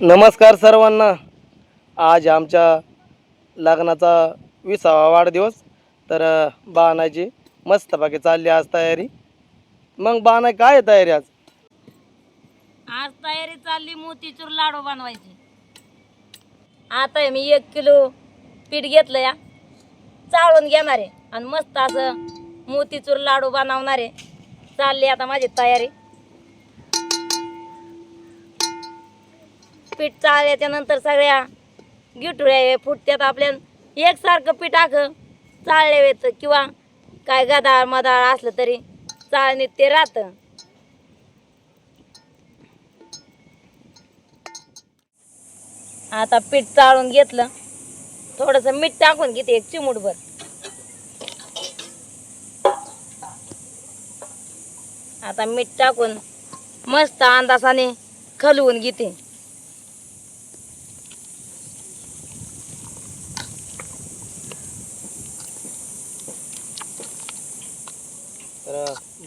नमस्कार सर्वांना. आज आमच्या लग्नाचा विसावा वाढदिवस. तर बाणाची मस्त बाकी चालली आज तयारी. मग बाणा काय आहे तयारी आज? आज तयारी चालली मोतीचूर लाडू बनवायची. आता हे मी एक किलो पीठ घेतलं या. चाळून घेणार आहे. आणि मस्त असं मोतीचूर लाडू बनवणार आहे. चालली आता माझी तयारी. पीठ चाळल्याच्या नंतर सगळ्या गिटुऱ्या फुटत्यात आपल्या. एकसारखं पीठ आखं चाळले येतं किंवा काय गदाळ मदाळ असलं तरी चाळणीत ते राहतं आता पीठ चाळून घेतलं. थोडंसं मीठ टाकून घेते एक चिमूटभर. आता मीठ टाकून मस्त अंदासाने खलवून घेते.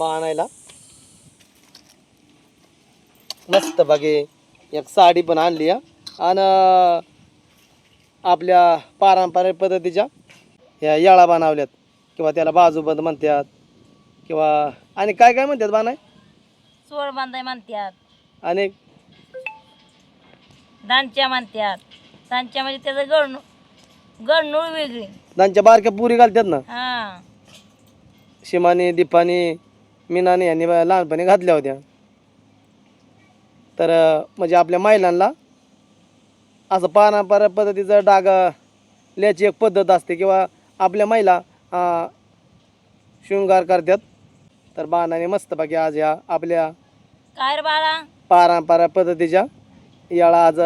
तर बाणायला मस्तपैकी एक साडी पण आणली आणि आपल्या पारंपरिक पद्धतीच्या ह्या याळा बनवल्यात. किंवा त्याला बाजूबंद म्हणतात किंवा आणि काय काय म्हणतात बाणाय सोळ बांधाय म्हणतात आणि? दांच्या म्हणतात दांच्या म्हणजे त्याचं गळणू गळणूळ वेगळी. त्यांच्या बारक्या पुरी घालतात ना? हा. शिमाने दीपाने मीनाने यांनी लहानपणी घातल्या होत्या. तर म्हणजे आपल्या महिलांना असं पारंपरिक पद्धतीचं डाग ल्याची एक पद्धत असते किंवा आपल्या महिला शृंगार करतात. तर बाणाने मस्तपैकी आज या आपल्या काय रे बाळा? पारंपरिक पद्धतीच्या याला आज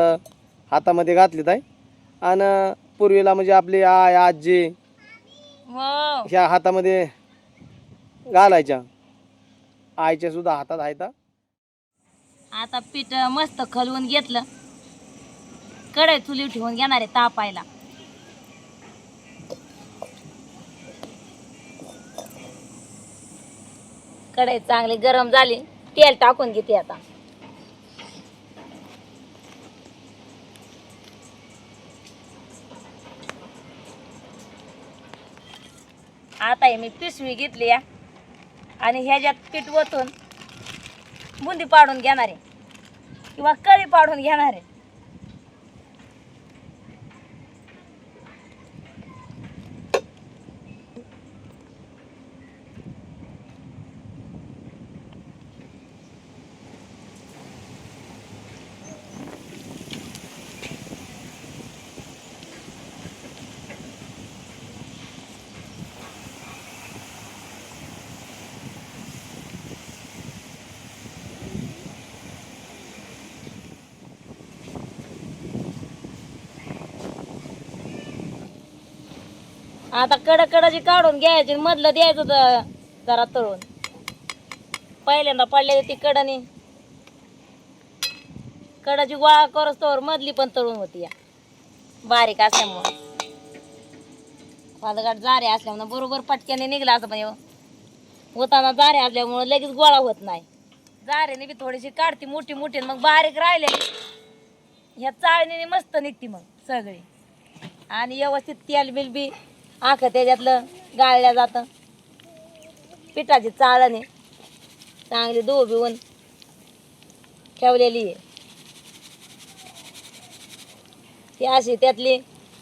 हातामध्ये घातलीत आहे. आणि पूर्वीला म्हणजे आपली आय आजी हो. ह्या हातामध्ये घालायच्या. आईच्या सुद्धा हातात आहे आता पीठ मस्त खलवून घेतलं. कढई चुली ठेवून घेणार आहे तापायला. कढई चांगली गरम झाली तेल टाकून घेते आता. आता हे मी पिशवी घेतली या. आणि ह्याच्यात पीठ ओतून बुंदी पाडून घेणार. आहे किंवा कळी पाडून घेणार. आता कडक कडाची काढून घ्यायची आणि मधलं द्यायचं ज- जरा तळून. पहिल्यांदा पडले ती कडनी कडाची गोळा करस तोवर मधली पण तळून होती या. बारीक असल्यामुळं. फादगाट जारे असल्यामुळं बरोबर पटक्याने निघला असं पण ह्यो. होताना जारे असल्यामुळं लगेच गोळा होत नाही. जारेने बी थोडीशी काढती मोठी मोठी आणि मग बारीक राहिले. ह्या चाळणीने मस्त निघती मग सगळी. आणि व्यवस्थित तेल बिल बी आखं त्याच्यातलं गाळल्या जातं. पिठाची चाळणी. चांगली धुवून भिवून ठेवलेली आहे. ती अशी त्यातली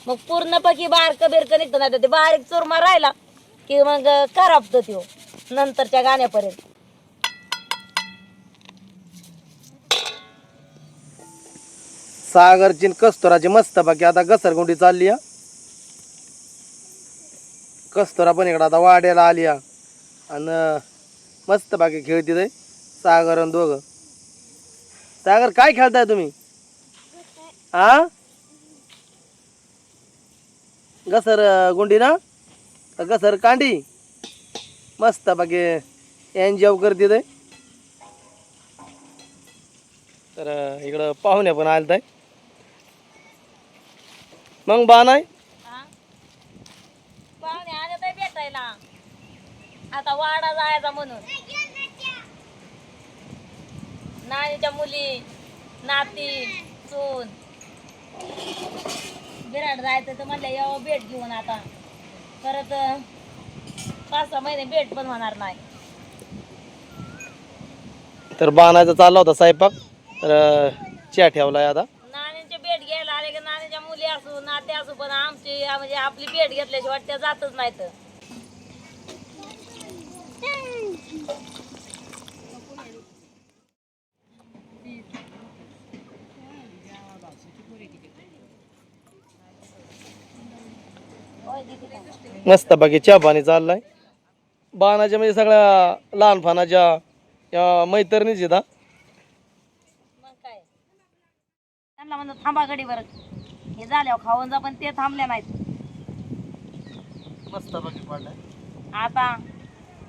मग पूर्णपैकी बारकं बारक बिरक निघतो ना ते बारीक चुरमा राहिला की मग करापतो त्यो नंतरच्या गाण्यापर्यंत. सागरची कस्तुराची मस्त बाकी आता घसरगुंडी चालली आहे कस्तुरा पण इकडं आता वाड्याला आली आणि मस्त बाकी खेळती ते सागर आणि दोघं. सागर काय खेळताय तुम्ही? हा घसर गुंडी ना? घसर कांडी? मस्त बाकी एन्जॉय करते ते तर इकडं पाहुण्या पण आलत आहे मग बा नाही हा? पाहुणे भेटायला आता वाडा जायचा म्हणून. नानीच्या मुली नाती असून बिराड जायचं तर म्हणलं यावं भेट घेऊन आता. परत पाच सहा महिने भेट पण होणार नाही. तर बाणाचा चालला होता स्वयंपाक. तर चहा ठेवलाय आता. नाण्यांचे भेट घ्यायला आले की नाण्याच्या मुली असू नाते असू पण आमची म्हणजे आपली भेट घेतल्याशिवाय त्या जातच नाहीत. मस्त बाकी चहा पाणी चाललाय. बाणाच्या म्हणजे सगळ्या लहानपणाच्या या मैत्रिणीच येतात काय? त्यांना म्हणलं थांबा गडीवर हे झाल्यावर खाऊन जा पण ते थांबले नाहीत. मस्त बाकी पडलाय आता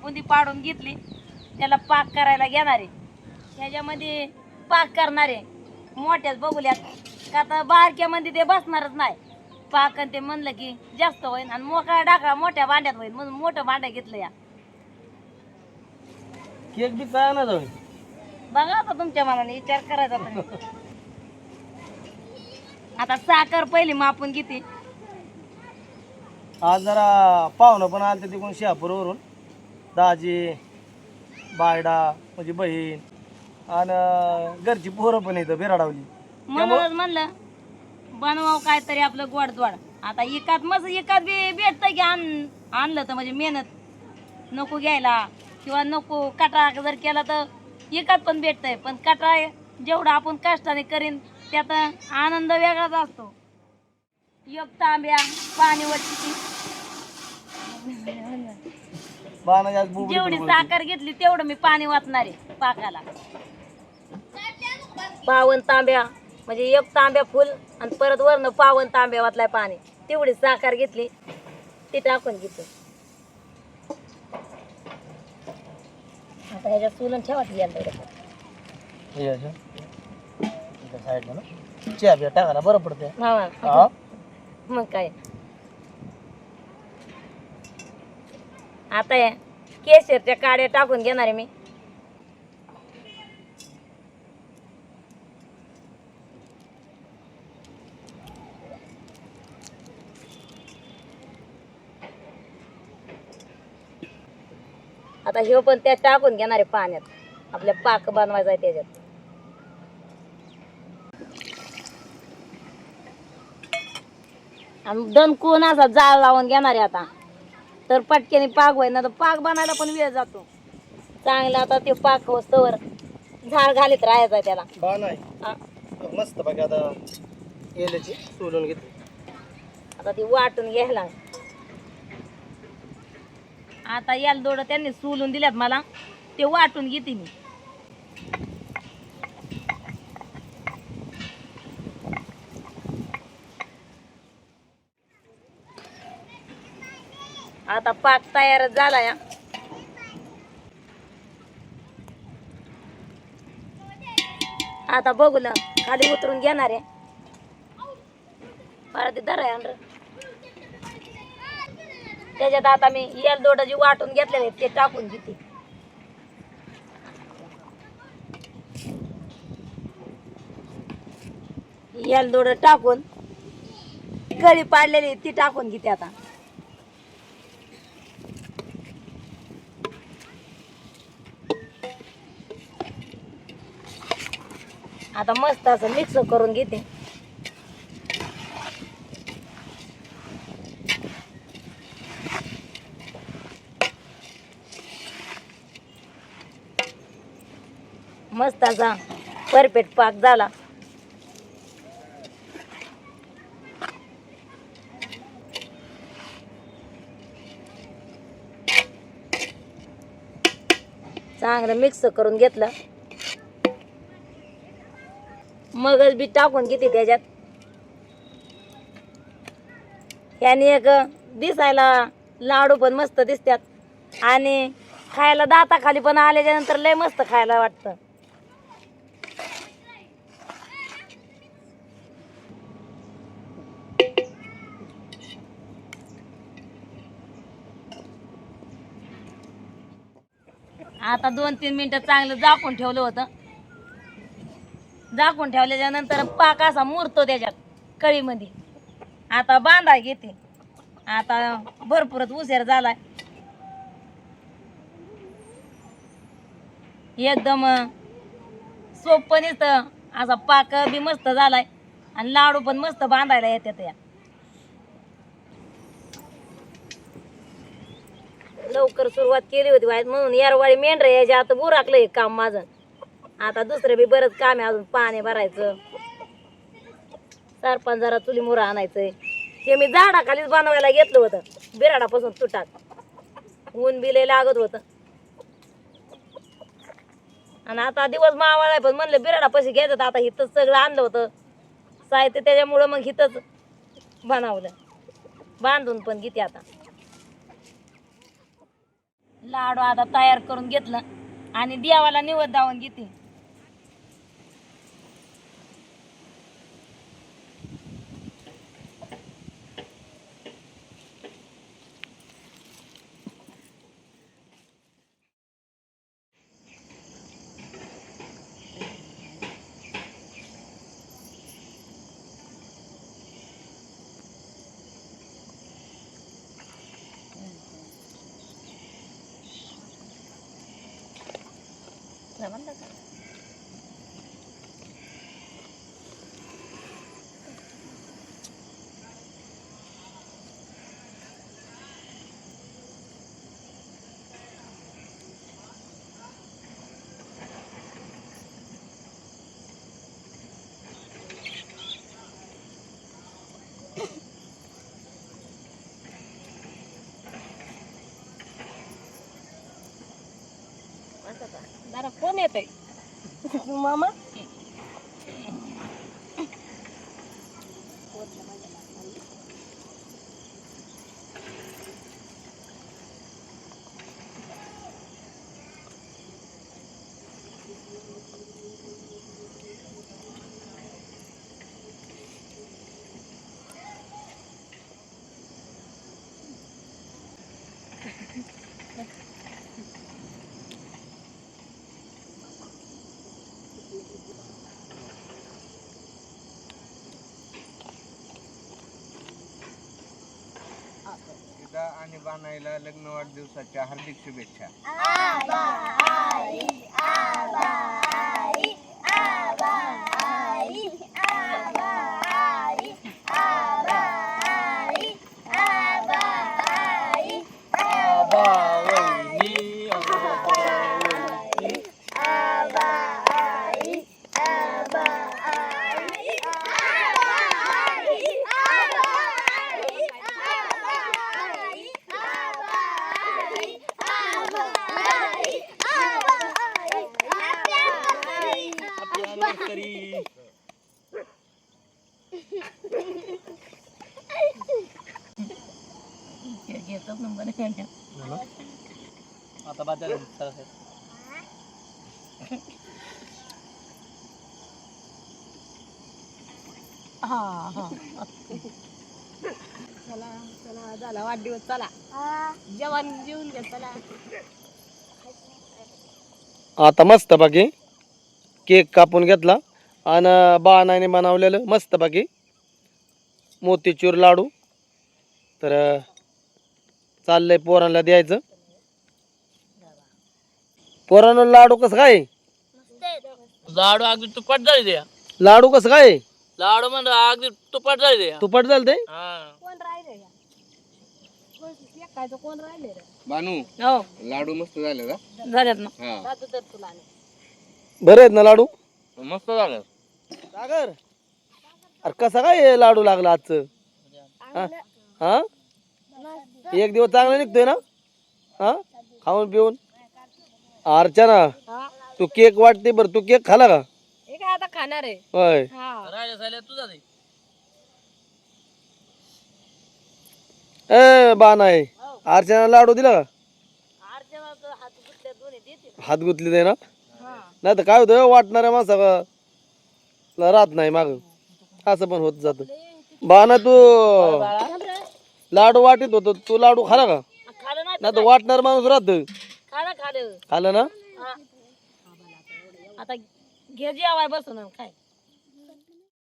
बुंदी पाडून घेतली. त्याला पाक करायला घेणार आहे. ह्याच्यामध्ये पाक करणारे मोठ्याच बघूल्यात. का तर बारक्यामध्ये ते बसणारच नाही. पाक आणि ते म्हणलं की जास्त होईल आणि मोकळा डाकळा मोठ्या भांड्यात होईल म्हणून मोठं भांडं घेतलं या. केक बी काय ना जाऊ बघा आता तुमच्या मनाने विचार करायचा तुम्ही आता साखर पहिली मापून किती आज जरा पाहुणं पण आलं तिकडून शहापूरवरून. दाजी बायडा म्हणजे बहीण आणि घरची पोरं पण इथं बिराडावली म्हणूनच म्हणलं बनवावं काहीतरी आपलं गोडद्वाड आता एकात मस्त एकात बी भेटतं की आण आणलं तर म्हणजे मेहनत. नको घ्यायला. किंवा नको कटा जर केला तर एकात पण भेटतंय. पण कटा जेवढा आपण कष्टाने करीन त्यात आनंद वेगळाच असतो. एक तांब्या पाणी वरची. जेवढी साखर घेतली तेवढं मी पाणी वाचणार आहे पाकाला. पावन तांब्या. म्हणजे एक तांब्या फुल आणि परत वरनं पावन तांब्या वाचलाय पाणी. तेवढी साखर घेतली ती टाकून घेतो. आता ह्याच्यात चुलून ठेवा ती याला थोडंसं. असं. इथं साईडला ना? चहा बिया टाकायला बरं पडते हा हा. मग काय? आता या केशरच्या काड्या टाकून घेणार आहे मी. आता ह्यो पण त्यात टाकून घेणार आहे पाण्यात. आपल्या पाक बनवायचा आहे त्याच्यात. आणि दणकून असा जाळ लावून घेणार आहे आता? तर पटक्याने पाक होईल ना तर पाक बनायला पण वेळ जातो. चांगला आता ते पाक होस्तवर झाड घालीत राहायचं आहे त्याला. नाही. हा. मस्त बाकी आता सोलून घेते आता ती वाटून घ्यायला. आता याला दोडं त्यांनी सोलून दिल्यात मला. ते वाटून घेते मी. आता पाक तयारच झाला या. आता बघू ना खाली उतरून घेणार आहे. परत दर धरा आहे त्याच्यात आता मी येल दोडं वाटून घेतलेले ते टाकून घेते येल दोडं टाकून कळी पाडलेली ती टाकून घेते आता. आता मस्त असं मिक्स करून घेते. त्याचा परफेक्ट पाक झाला. चांगलं मिक्स करून घेतलं. मगच बी टाकून घेते त्याच्यात. याने एक दिसायला लाडू पण मस्त दिसतात. आणि खायला दाताखाली पण आल्याच्यानंतर लय मस्त खायला वाटतं. आता दोन तीन मिनटं चांगलं झाकून ठेवलं होतं. झाकून ठेवल्याच्या नंतर पाक असा मुरतो त्याच्यात कळीमध्ये. आता बांधा घेते. आता भरपूरच उशीर झालाय. एकदम सोपं नुसतं. असा पाक बी मस्त झालाय. आणि लाडू पण मस्त बांधायला येतात या. लवकर सुरुवात केली होती वाईट म्हणून यारवाळी मेंढरे यायच्या आता बुराकलं हे काम माझं. आता दुसरं बी बरंच काम आहे अजून पाणी भरायचं. सरपंच जरा चुली मुरा आणायचंय. हे मी झाडाखालीच बनवायला घेतलं होतं. बिराडापासून तुटात. ऊन बी लागत होतं. आणि आता दिवस मावाळाय पण म्हणलं बिराडापाशी घ्यायचं तर आता हिथंच सगळं आणलं होतं. साहित्य त्याच्यामुळं मग हिथंच बनवलं. बांधून पण घेते आता. लाडू आता तयार करून घेतलं आणि देवाला निवड जाऊन घेते. जरा कोण येत मामा? आणि लग्न वाढदिवसाच्या हार्दिक शुभेच्छा. आता हा हा चला चला झाला वाढदिवस चला जेवण जेवून घ्या चला आता मस्त बाकी. केक कापून घेतला. आणि बाणाने बनवलेलं मस्त बाकी. मोतीचूर लाडू. तर चाललंय पोरांना द्यायचं. पोरांना लाडू कसं काय? लाडू अगदी तुपाट झाली द्या लाडू कसं काय? लाडू म्हणजे अगदी तुपाट झाली द्या तुपट झालं ते? कोण राहिले काय कोण राहिले बानू हो. लाडू मस्त झाले का? झाल्यात ना. हा. राहतो तर तुला बरे आहेत ना लाडू? मस्त झालं. सागर अरे कसा काय हे लाडू लागला आजचं? हा? हा एक दिवस चांगला निघतोय ना? हा? खाऊन पिऊन? अर्चना तू केक वाटते बरं. तू केक खाला का? हे काय आता खाणार आहे? होय. राहिल्या साल्या तुझा दे. ए बाण आहे. अर्चना लाडू दिला का? हात गुतली ते ना? हा. नाही तर काय होतं? वाटणाऱ्या माणसा राहत नाही माग. असं पण होत जात. बाणा तू. लाडू वाटीत होतो. तू लाडू खाला का? खालं नाही नाही तर वाटणार माणूस राहत. खालं खालं. ना? हा. आता घे जेवाय बसून आणि खाय